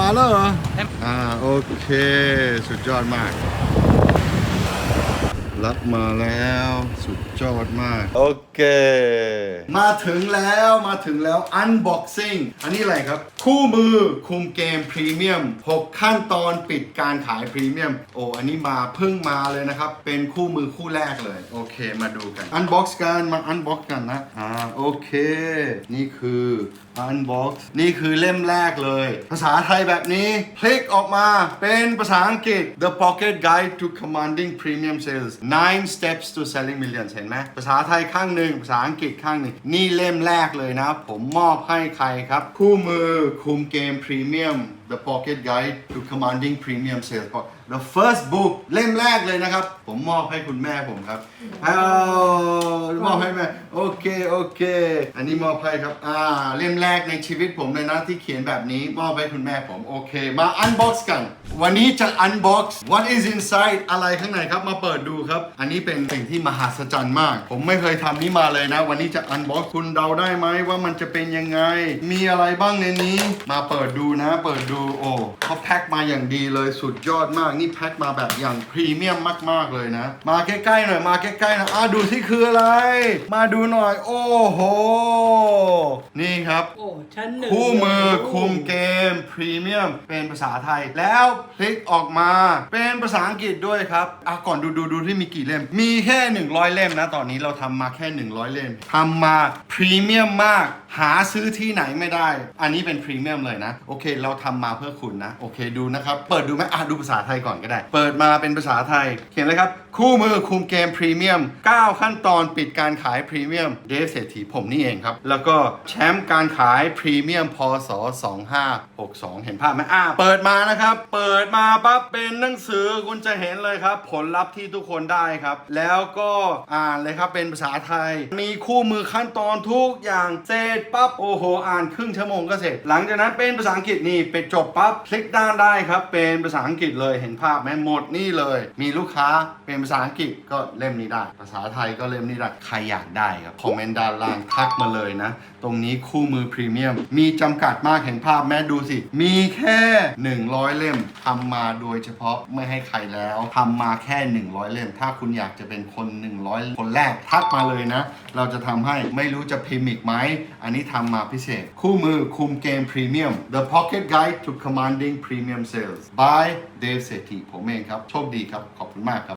มาแล้วเหรอ อ่า โอเค สุดยอดมาก รับมาแล้ว สุดยอดมาก โอเค มาถึงแล้วมาถึงแล้ว unboxing อันนี้อะไรครับ คู่มือคุมเกมพรีเมียม 6 ขั้นตอนปิดการขายพรีเมียม โอ้อันนี้มาเพิ่งมาเลยนะครับ เป็นคู่มือคู่แรกเลย โอเคมาดูกัน unbox กันมา unbox กันนะอ่าโอเค นี่คือ unbox นี่คือเล่มแรกเลย ภาษาไทยแบบนี้พลิกออกมาเป็นภาษาอังกฤษ The Pocket Guide to Commanding Premium Sales 9 Steps to Selling Millions เห็นไหมภาษาไทยข้างหนึ่งภาษาอังกฤษข้างหนึ่ง นี่เล่มแรกเลยนะ ผมมอบให้ใครครับ คู่มือคุมเกมพรีเมียม The Pocket Guide to Commanding Premium Sales The first book เล่มแรกเลยนะครับ ผมมอบให้คุณแม่ผมครับเเคโอเค อันนี้มอบให้ครับ อ่า เล่มแรกในชีวิตผมเลยนะที่เขียนแบบนี้มอบให้คุณแม่ผม โอเค มา unbox กัน วันนี้จะ unbox what is inside อะไรข้างในครับ มาเปิดดูครับ อันนี้เป็นสิ่งที่มหัศจรรย์มาก ผมไม่เคยทำนี้มาเลยนะ วันนี้จะ unbox คุณเดาได้ไหมว่ามันจะเป็นยังไง มีอะไรบ้างในนี้ มาเปิดดูนะ เปิดดู โอ้เขาแพ็คมาอย่างดีเลย สุดยอดมาก นี่แพ็คมาแบบอย่างพรีเมียมมาก ๆ เลยนะ มาใกล้ๆหน่อย มาใกล้ๆนะอะดูที่คืออะไร มาดูหน่อยโอ้โห นี่ครับ โอ้ชั้นหนึ่งคู่มือคุมเกมพรีเมียมเป็นภาษาไทย แล้วพลิกออกมาเป็นภาษาอังกฤษด้วยครับอะก่อนดูดูดูที่มีกี่เล่ม มีแค่ 100 เล่มนะ ตอนนี้เราทำมาแค่ 100 เล่มทำมาพรีเมียมมาก หาซื้อที่ไหนไม่ได้ อันนี้เป็นพรีเมียมเลยนะ โอเค เราทำมาเพื่อคุณนะ โอเค ดูนะครับ เปิดดูไหมอะดูภาษาไทยก่อนก็ได้ เปิดมาเป็นภาษาไทย เขียนเลยครับ คู่มือคุมเกมพรีเมียม 9 ขั้นตอนปิดการขายพรีเมียม เดฟเศรษฐีผมนี่เองครับ แล้วก็แชมป์การขายพรีเมียมพศ 2562 เห็นภาพไหมอะเปิดมานะครับ เปิดมาปั๊บเป็นหนังสือคุณจะเห็นเลยครับ ผลลัพธ์ที่ทุกคนได้ครับ แล้วก็อ่านเลยครับเป็นภาษาไทย มีคู่มือขั้นตอนทุกอย่างเสร็จปั๊บโอ้โห อ่านครึ่งชั่วโมงก็เสร็จ หลังจากนั้นเป็นภาษาอังกฤษนี่ไปจบปั๊บคลิกด้านได้ครับ เป็นภาษาอังกฤษเลยเห็นภาพไหมหมดนี่เลย มีลูกค้าเป็นภาษาอังกฤษก็เล่มนี้ได้ ภาษาไทยก็เล่มนี้ได้ใครอยากได้ครับคอมเมนต์ด้านล่างทักมาเลยนะ ตรงนี้คู่มือพรีเมียมมีจำกัดมากเห็นภาพแม่ดูสิ มีแค่ 100 เล่มทำมาโดยเฉพาะไม่ให้ใครแล้วทำมาแค่ 100 เล่ม ถ้าคุณอยากจะเป็นคน 100 คนแรกทักมาเลยนะ เราจะทำให้ไม่รู้จะพิมพ์อีกไหมอันนี้ทำมาพิเศษ คู่มือคุมเกมพรีเมียม The Pocket Guide to Commanding Premium Sales by Dave Sethi ผมเองครับ โชคดีครับ ขอบคุณมากครับ